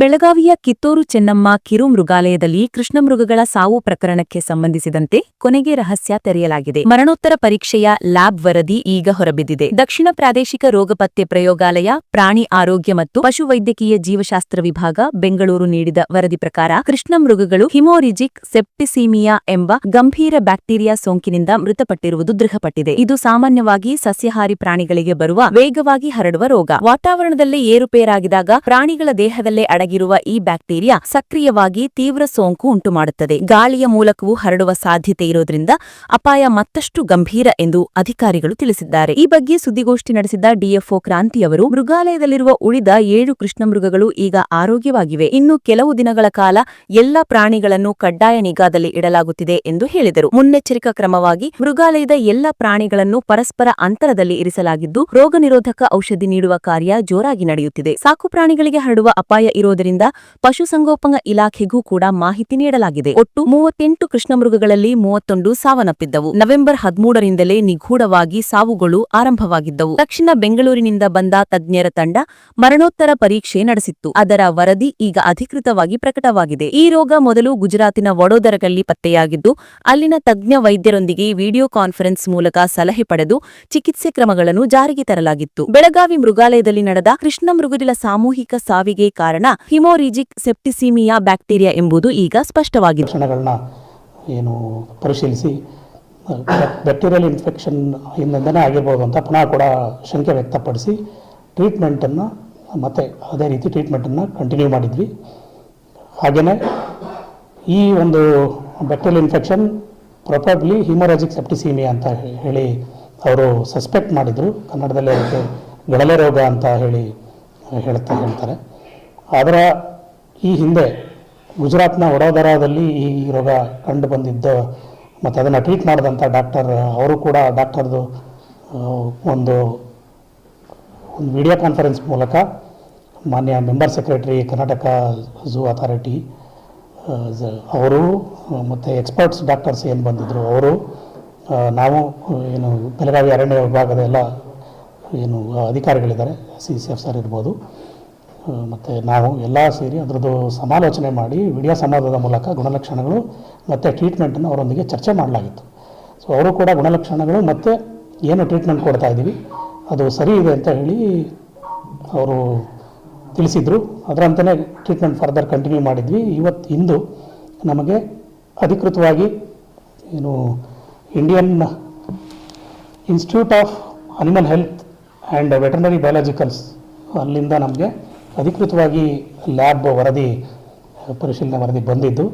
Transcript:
ಬೆಳಗಾವಿಯ ಕಿತ್ತೂರು ಚೆನ್ನಮ್ಮ ಕಿರು ಮೃಗಾಲಯದಲ್ಲಿ ಕೃಷ್ಣಮೃಗಗಳ ಸಾವು ಪ್ರಕರಣಕ್ಕೆ ಸಂಬಂಧಿಸಿದಂತೆ ಕೊನೆಗೆ ರಹಸ್ಯ ತೆರೆಯಲಾಗಿದೆ. ಮರಣೋತ್ತರ ಪರೀಕ್ಷೆಯ ಲ್ಯಾಬ್ ವರದಿ ಈಗ ಹೊರಬಿದ್ದಿದೆ. ದಕ್ಷಿಣ ಪ್ರಾದೇಶಿಕ ರೋಗ ಪತ್ತೆ ಪ್ರಯೋಗಾಲಯ, ಪ್ರಾಣಿ ಆರೋಗ್ಯ ಮತ್ತು ಪಶುವೈದ್ಯಕೀಯ ಜೀವಶಾಸ್ತ್ರ ವಿಭಾಗ ಬೆಂಗಳೂರು ನೀಡಿದ ವರದಿ ಪ್ರಕಾರ ಕೃಷ್ಣಮೃಗಗಳು ಹಿಮೋರಿಜಿಕ್ ಸೆಪ್ಟಿಸೀಮಿಯಾ ಎಂಬ ಗಂಭೀರ ಬ್ಯಾಕ್ಟೀರಿಯಾ ಸೋಂಕಿನಿಂದ ಮೃತಪಟ್ಟಿರುವುದು ದೃಢಪಟ್ಟಿದೆ. ಇದು ಸಾಮಾನ್ಯವಾಗಿ ಸಸ್ಯಹಾರಿ ಪ್ರಾಣಿಗಳಿಗೆ ಬರುವ ವೇಗವಾಗಿ ಹರಡುವ ರೋಗ. ವಾತಾವರಣದಲ್ಲೇ ಏರುಪೇರಾಗಿದಾಗ ಪ್ರಾಣಿಗಳ ದೇಹದಲ್ಲೇ ಅಡಗಿರುವ ಈ ಬ್ಯಾಕ್ಟೀರಿಯಾ ಸಕ್ರಿಯವಾಗಿ ತೀವ್ರ ಸೋಂಕು ಉಂಟುಮಾಡುತ್ತದೆ. ಗಾಳಿಯ ಮೂಲಕವೂ ಹರಡುವ ಸಾಧ್ಯತೆ ಇರೋದ್ರಿಂದ ಅಪಾಯ ಮತ್ತಷ್ಟು ಗಂಭೀರ ಎಂದು ಅಧಿಕಾರಿಗಳು ತಿಳಿಸಿದ್ದಾರೆ. ಈ ಬಗ್ಗೆ ಸುದ್ದಿಗೋಷ್ಠಿ ನಡೆಸಿದ ಡಿಎಫ್ಒ ಕ್ರಾಂತಿ ಅವರು ಮೃಗಾಲಯದಲ್ಲಿರುವ ಉಳಿದ ಏಳು ಕೃಷ್ಣಮೃಗಗಳು ಈಗ ಆರೋಗ್ಯವಾಗಿವೆ. ಇನ್ನು ಕೆಲವು ದಿನಗಳ ಕಾಲ ಎಲ್ಲಾ ಪ್ರಾಣಿಗಳನ್ನು ಕಡ್ಡಾಯ ನಿಗಾದಲ್ಲಿ ಇಡಲಾಗುತ್ತಿದೆ ಎಂದು ಹೇಳಿದರು. ಮುನ್ನೆಚ್ಚರಿಕಾ ಕ್ರಮವಾಗಿ ಮೃಗಾಲಯದ ಎಲ್ಲಾ ಪ್ರಾಣಿಗಳನ್ನು ಪರಸ್ಪರ ಅಂತರದಲ್ಲಿ ಇರಿಸಲಾಗಿದ್ದು ರೋಗ ಔಷಧಿ ನೀಡುವ ಕಾರ್ಯ ಜೋರಾಗಿ ನಡೆಯುತ್ತಿದೆ. ಸಾಕು ಪ್ರಾಣಿಗಳಿಗೆ ಹರಡುವ ಅಪಾಯ ಇರೋದರಿಂದ ಪಶುಸಂಗೋಪನಾ ಇಲಾಖೆಗೂ ಕೂಡ ಮಾಹಿತಿ ನೀಡಲಾಗಿದೆ. ಒಟ್ಟು ಮೂವತ್ತೆಂಟು ಕೃಷ್ಣಮೃಗಗಳಲ್ಲಿ ಮೂವತ್ತೊಂದು ಸಾವನ್ನಪ್ಪಿದ್ದವು. ನವೆಂಬರ್ ಹದಿಮೂರರಿಂದಲೇ ನಿಗೂಢವಾಗಿ ಸಾವುಗಳು ಆರಂಭವಾಗಿದ್ದವು. ದಕ್ಷಿಣ ಬೆಂಗಳೂರಿನಿಂದ ಬಂದ ತಜ್ಞರ ತಂಡ ಮರಣೋತ್ತರ ಪರೀಕ್ಷೆ ನಡೆಸಿತ್ತು. ಅದರ ವರದಿ ಈಗ ಅಧಿಕೃತವಾಗಿ ಪ್ರಕಟವಾಗಿದೆ. ಈ ರೋಗ ಮೊದಲು ಗುಜರಾತಿನ ವಡೋದರಗಳಲ್ಲಿ ಪತ್ತೆಯಾಗಿದ್ದು, ಅಲ್ಲಿನ ತಜ್ಞ ವೈದ್ಯರೊಂದಿಗೆ ವಿಡಿಯೋ ಕಾನ್ಫರೆನ್ಸ್ ಮೂಲಕ ಸಲಹೆ ಪಡೆದು ಚಿಕಿತ್ಸೆ ಕ್ರಮಗಳನ್ನು ಜಾರಿಗೆ ತರಲಾಗಿತ್ತು. ಬೆಳಗಾವಿ ಮೃಗಾಲಯದಲ್ಲಿ ನಡೆದ ಕೃಷ್ಣ ಮೃಗದಿಲ ಸಾಮೂಹಿಕ ಸಾವಿಗೆ ಕಾರಣ ಹಿಮೋರಿಜಿಕ್ ಸೆಪ್ಟಿಸೀಮಿಯಾ ಬ್ಯಾಕ್ಟೀರಿಯಾ ಎಂಬುದು ಈಗ ಸ್ಪಷ್ಟವಾಗಿದೆ. ಏನು ಪರಿಶೀಲಿಸಿ ಬ್ಯಾಕ್ಟೀರಿಯಲ್ ಇನ್ಫೆಕ್ಷನ್ ಇಂದನೇ ಆಗಿರ್ಬೋದು ಅಂತ ಪುನಃ ಕೂಡ ಶಂಕೆ ವ್ಯಕ್ತಪಡಿಸಿ ಟ್ರೀಟ್ಮೆಂಟನ್ನು ಮತ್ತೆ ಅದೇ ರೀತಿ ಟ್ರೀಟ್ಮೆಂಟನ್ನು ಕಂಟಿನ್ಯೂ ಮಾಡಿದ್ವಿ. ಹಾಗೆಯೇ ಈ ಒಂದು bacterial infection properly haemorrhagic septicaemia ಅಂತ ಹೇಳಿ ಅವರು ಸಸ್ಪೆಕ್ಟ್ ಮಾಡಿದರು. ಕನ್ನಡದಲ್ಲಿ ಅದಕ್ಕೆ ಗಳಲೆ ರೋಗ ಅಂತ ಹೇಳಿ ಹೇಳ್ತಾ ಹೇಳ್ತಾರೆ. ಅದರ ಈ ಹಿಂದೆ ಗುಜರಾತ್ನ ವಡೋದರಾದಲ್ಲಿ ಈ ರೋಗ ಕಂಡು ಬಂದಿದ್ದು ಮತ್ತು ಅದನ್ನು ಟ್ರೀಟ್ ಮಾಡಿದಂಥ ಡಾಕ್ಟರ್ ಅವರು ಕೂಡ ಡಾಕ್ಟರ್ದು ಒಂದು ಒಂದು ವಿಡಿಯೋ ಕಾನ್ಫರೆನ್ಸ್ ಮೂಲಕ ಮಾನ್ಯ member secretary Karnataka zoo authority ಅವರು, ಮತ್ತು ಎಕ್ಸ್ಪರ್ಟ್ಸ್ ಡಾಕ್ಟರ್ಸ್ ಏನು ಬಂದಿದ್ದರು ಅವರು ನಾವು, ಏನು, ಬೆಳಗಾವಿ ಅರಣ್ಯ ವಿಭಾಗದ ಎಲ್ಲ, ಏನು, ಅಧಿಕಾರಿಗಳಿದ್ದಾರೆ, ಸಿ ಸಿ ಎಫ್ ಸರ್ ಇರ್ಬೋದು. ಮತ್ತು ನಾವು ಎಲ್ಲ ಸೇರಿ ಅದರದ್ದು ಸಮಾಲೋಚನೆ ಮಾಡಿ ವಿಡಿಯೋ ಸಂವಾದದ ಮೂಲಕ ಗುಣಲಕ್ಷಣಗಳು ಮತ್ತು ಟ್ರೀಟ್ಮೆಂಟನ್ನು ಅವರೊಂದಿಗೆ ಚರ್ಚೆ ಮಾಡಲಾಗಿತ್ತು. ಸೊ ಅವರು ಕೂಡ ಗುಣಲಕ್ಷಣಗಳು ಮತ್ತು ಏನು ಟ್ರೀಟ್ಮೆಂಟ್ ಕೊಡ್ತಾ ಇದ್ದೀವಿ, ಅದು ಸರಿ ಇದೆ ಅಂತ ಹೇಳಿ ಅವರು ತಿಳಿಸಿದರು. ಅದರಂತೆಯೇ ಟ್ರೀಟ್ಮೆಂಟ್ ಫರ್ದರ್ ಕಂಟಿನ್ಯೂ ಮಾಡಿದ್ವಿ. ಇವತ್ತು ಇಂದು ನಮಗೆ ಅಧಿಕೃತವಾಗಿ ಏನು Indian institute of animal health and veterinary biologicals ಅಲ್ಲಿಂದ ನಮಗೆ ಅಧಿಕೃತವಾಗಿ ಲ್ಯಾಬ್ ವರದಿ ಪರಿಶೀಲನೆ ವರದಿ ಬಂದಿದ್ದು.